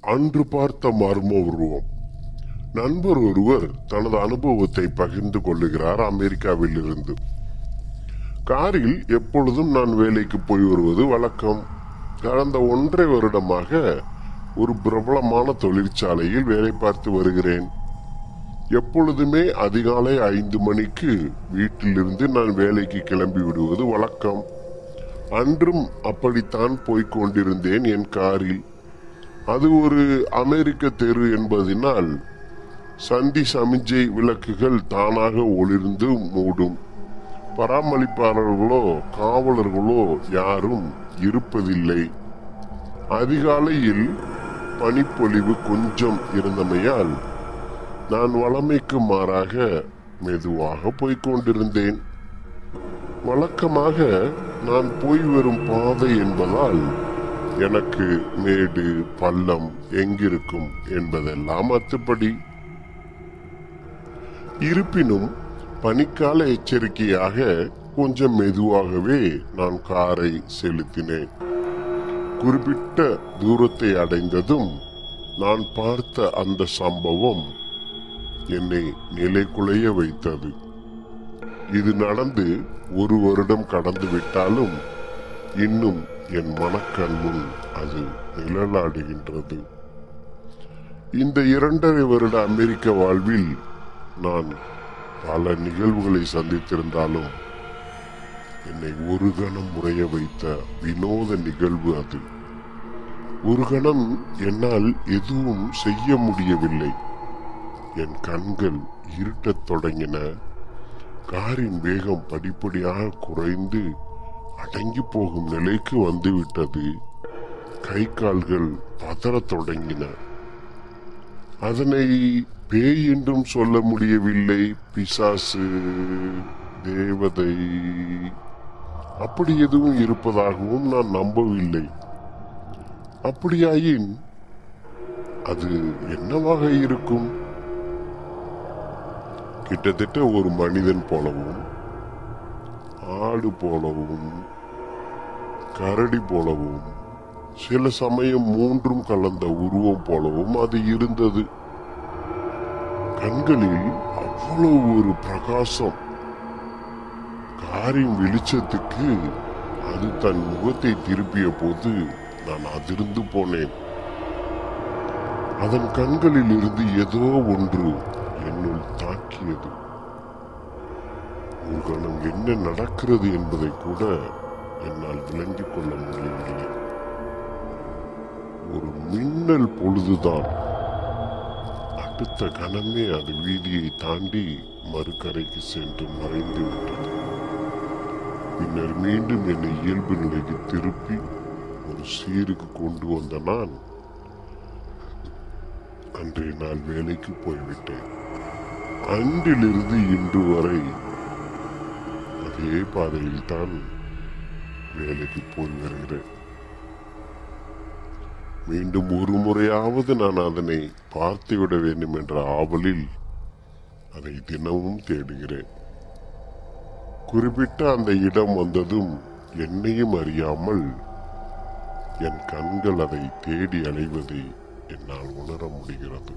அன்று பார்த்த மர்ம உருவம். நண்பர் ஒருவர் தனது அனுபவத்தை பகிர்ந்து கொள்ளுகிறார் அமெரிக்காவில் இருந்து. காரில் எப்பொழுதும் நான் வேலைக்கு போய் வருவது வழக்கம். கடந்த ஒன்றரை வருடமாக ஒரு பிரபலமான தொழிற்சாலையில் வேலை பார்த்து வருகிறேன். எப்பொழுதுமே அதிகாலை ஐந்து மணிக்கு வீட்டிலிருந்து நான் வேலைக்கு கிளம்பி விடுவது வழக்கம். அன்றும் அப்படித்தான் போய்க் கொண்டிருந்தேன் என் காரில். அது ஒரு அமெரிக்க தெரு என்பதனால் சந்தி சமிஞ்சை விளக்குகள் தானாக ஒளிர்ந்து மூடும். பராமரிப்பாளர்களோ காவலர்களோ யாரும் இருப்பதில்லை. அதிகாலையில் பனிப்பொழிவு கொஞ்சம் இருந்தமையால் நான் வளமைக்கு மாறாக மெதுவாக போய்கொண்டிருந்தேன் வழக்கமாக நான் போய் வரும் பாதை என்பதால் எனக்கு மேடு பள்ளம் எங்கிருக்கும் என்பதெல்லாம் அத்துப்படி. இருப்பினும் பனிக்கால எச்சரிக்கையாக கொஞ்சம் மெதுவாகவே நான் காரை செலுத்தினேன். குறிப்பிட்ட தூரத்தை அடைந்ததும் நான் பார்த்த அந்த சம்பவம் என்னை நிலை குலைய வைத்தது. இது நடந்து ஒரு வருடம் கடந்து விட்டாலும் இன்னும் என் மனக்கண் முன் அது நிழலாடுகின்றது. இந்த இரண்டரை வருட அமெரிக்க வாழ்வில் நான் பல நிகழ்வுகளை சந்தித்திருந்தாலும் என்னை ஒரு கணம் முறைய வைத்த வினோத நிகழ்வு அது. ஒரு கணம் என்னால் எதுவும் செய்ய முடியவில்லை. என் கண்கள் இருட்டத் தொடங்கின. காரின் வேகம் படிப்படியாக குறைந்து அடங்கி போகும் நிலைக்கு வந்துவிட்டது. கை கால்கள் பதறத் தொடங்கின. அதனை பேய் என்றும் சொல்ல முடியவில்லை. பிசாசு தேவதை. அப்படி எதுவும் இருப்பதாகவும் நான் நம்பவில்லை. அப்படியாயின் அது என்னவாக இருக்கும்? கிட்டத்தட்ட ஒரு மனிதன் போலவும் ஆடு போலவும் கரடி போலவும் சில சமயம் மூன்றும் கலந்த உருவம் போலவும் அது இருந்தது. கண்களில் அவ்வளவு ஒரு பிரகாசம். காரின் வெளிச்சத்துக்கு அது தன் முகத்தை திருப்பிய போது நான் அதிர்ந்து போனேன். அதன் கண்களில் இருந்து ஏதோ ஒன்று என்னுள் தாக்கியது. ஒரு கணம் என்ன நடக்கிறது என்பதை கூட என்னால் விளங்கிக் கொள்ள முடியவில்லை. ஒரு மின்னல் பொழுதுதான். அடுத்த கணமே அது வீதியை தாண்டி மறுக்கரைக்கு சென்று மறைந்து விட்டது. பின்னர் மீண்டும் என்னை இயல்பு நிலைக்கு திருப்பி ஒரு சீருக்கு கொண்டு வந்த நான் அன்றைய நாள் வேலைக்கு போய்விட்டேன். அன்றிலிருந்து இன்று வரை அதே பாதையில் தான் வேலைக்கு போய் வருகிறேன். மீண்டும் ஒரு முறையாவது நான் அதனை பார்த்துவிட வேண்டும் என்ற ஆவலில் அதை தினமும் தேடுகிறேன். குறிப்பிட்ட அந்த இடம் வந்ததும் என்னையும் அறியாமல் என் கண்கள் அதை தேடி அலைவதை என்னால் உணர முடிகிறது.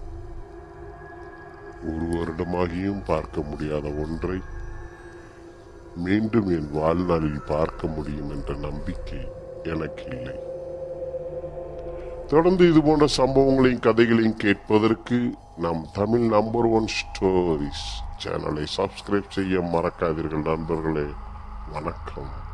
ஒரு வருடமாகியும் பார்க்க முடியாத ஒன்றை மீண்டும் என் வாழ்நாளில் பார்க்க முடியும் என்ற நம்பிக்கை எனக்கு இல்லை. தொடர்ந்து இது போன்ற சம்பவங்களையும் கதைகளையும் கேட்பதற்கு நம் தமிழ் நம்பர் ஒன் ஸ்டோரிஸ் சேனலை சப்ஸ்கிரைப் செய்ய மறக்காதீர்கள் நண்பர்களே. வணக்கம்.